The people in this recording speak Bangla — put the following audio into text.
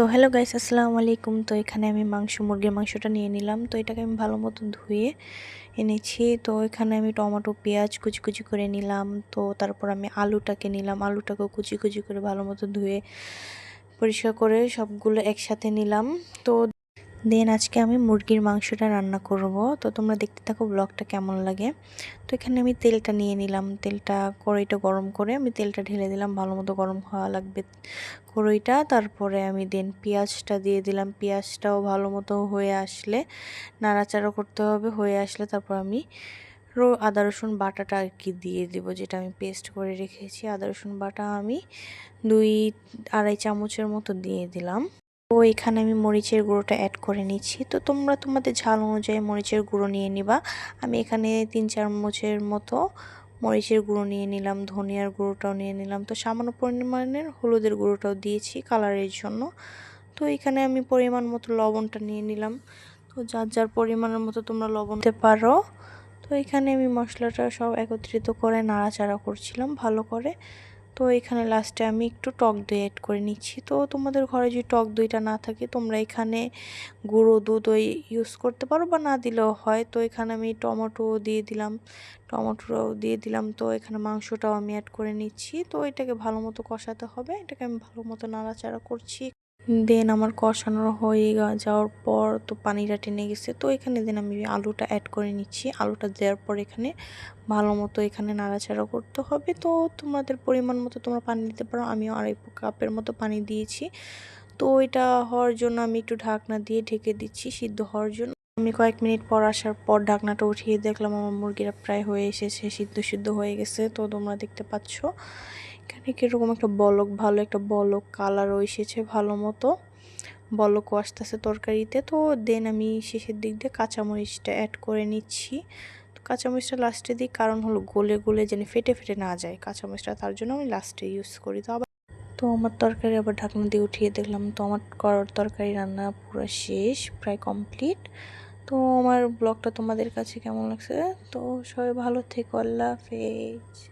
তো হ্যালো গাইস আসসালামু আলাইকুম। তো এখানে আমি মাংস, মুরগির মাংসটা নিয়ে নিলাম। তো এটাকে আমি ভালো মতো ধুয়ে এনেছি। তো এখানে আমি টমেটো, পেঁয়াজ কুচি কুচি করে নিলাম। তো তারপর আমি আলুটাকে নিলাম। আলুটাকেও কুচি কুচি করে ভালো মতো ধুয়ে পরিষ্কার করে সবগুলো একসাথে নিলাম। তো দেন আজকে আমি মুরগির মাংসটা রান্না করব। তো তোমরা দেখতে থাকো ব্লগটা কেমন লাগে। তো এখানে আমি তেলটা নিয়ে নিলাম। তেলটা কড়াইটা গরম করে আমি তেলটা ঢেলে দিলাম। ভালো মতো গরম হওয়া লাগবে কড়াইটা। তারপরে আমি দেন পেঁয়াজটা দিয়ে দিলাম। পেঁয়াজটাও ভালো মতো হয়ে আসলে নাড়াচাড়া করতে হবে। হয়ে আসলে তারপর আমি রো, আদা, রসুন বাটাটা আর কি দিয়ে দিব যেটা আমি পেস্ট করে রেখেছি। আদা, রসুন বাটা আমি দুই আড়াই চামচের মতো দিয়ে দিলাম। তো এখানে আমি মরিচের গুঁড়োটা অ্যাড করে নিচ্ছি। তো তোমরা তোমাদের ঝাল অনুযায়ী মরিচের গুঁড়ো নিয়ে নিবা। আমি এখানে তিন চার চামচের মতো মরিচের গুঁড়ো নিয়ে নিলাম, ধনিয়ার গুঁড়োটাও নিয়ে নিলাম। তো সামান্য পরিমাণের হলুদের গুঁড়োটাও দিয়েছি কালারের জন্য। তো এখানে আমি পরিমাণ মতো লবণটা নিয়ে নিলাম। তো যার যার পরিমাণের মতো তোমরা লবণ দিতে পারো। তো এখানে আমি মশলাটা সব একত্রিত করে নাড়াচাড়া করছিলাম ভালো করে। তো এখানে লাস্টে আমি একটু টক দই অ্যাড করে নিচ্ছি। তো তোমাদের ঘরে যদি টক দইটা না থাকে, তোমরা এখানে গুঁড়ো দুধ ওই ইউজ করতে পারো বা না দিলেও হয়। তো এখানে আমি টমেটো দিয়ে দিলাম টমেটোও দিয়ে দিলাম। তো এখানে মাংসটাও আমি অ্যাড করে নিচ্ছি। তো এটাকে ভালো মতো কষাতে হবে। এটাকে আমি ভালো মতো নাড়াচাড়া করছি। দেন আমার কষানো হয়ে যাওয়ার পর তো পানিটা টেনে গেছে। তো এখানে দেন আমি আলুটা অ্যাড করে নিচ্ছি। আলুটা দেওয়ার পর এখানে ভালো মতো এখানে নাড়াচাড়া করতে হবে। তো তোমাদের পরিমাণ মতো তোমরা পানি দিতে পারো। আমিও আড়াই কাপের মতো পানি দিয়েছি। তো এটা হওয়ার জন্য আমি একটু ঢাকনা দিয়ে ঢেকে দিচ্ছি সিদ্ধ হওয়ার জন্য। আমি কয়েক মিনিট পর আসার পর ঢাকনাটা উঠিয়ে দেখলাম আমার মুরগিরা প্রায় হয়ে এসেছে, সিদ্ধ সিদ্ধ হয়ে গেছে। তো তোমরা দেখতে পাচ্ছ এখানে কীরকম একটা বলক, ভালো একটা বলক কালারও এসেছে ভালো মতো। বলকও আসতেছে তরকারিতে। তো দেন আমি শেষের দিক দিয়ে কাঁচামরিচটা অ্যাড করে নিচ্ছি। তো কাঁচামরিচটা লাস্টে দিই, কারণ হলো গলে গলে যেন ফেটে ফেটে না যায় কাঁচামরিচটা, তার জন্য আমি লাস্টে ইউজ করি। তো আবার তো আমার তরকারি আবার ঢাকনা দিয়ে উঠিয়ে দেখলাম। তো আমার করার তরকারি রান্না পুরো শেষ, প্রায় কমপ্লিট তো আমার ব্লগটা তোমাদের কাছে কেমন লাগছে? তো সবাই ভালো থেকো, আল্লাহ হাফেজ।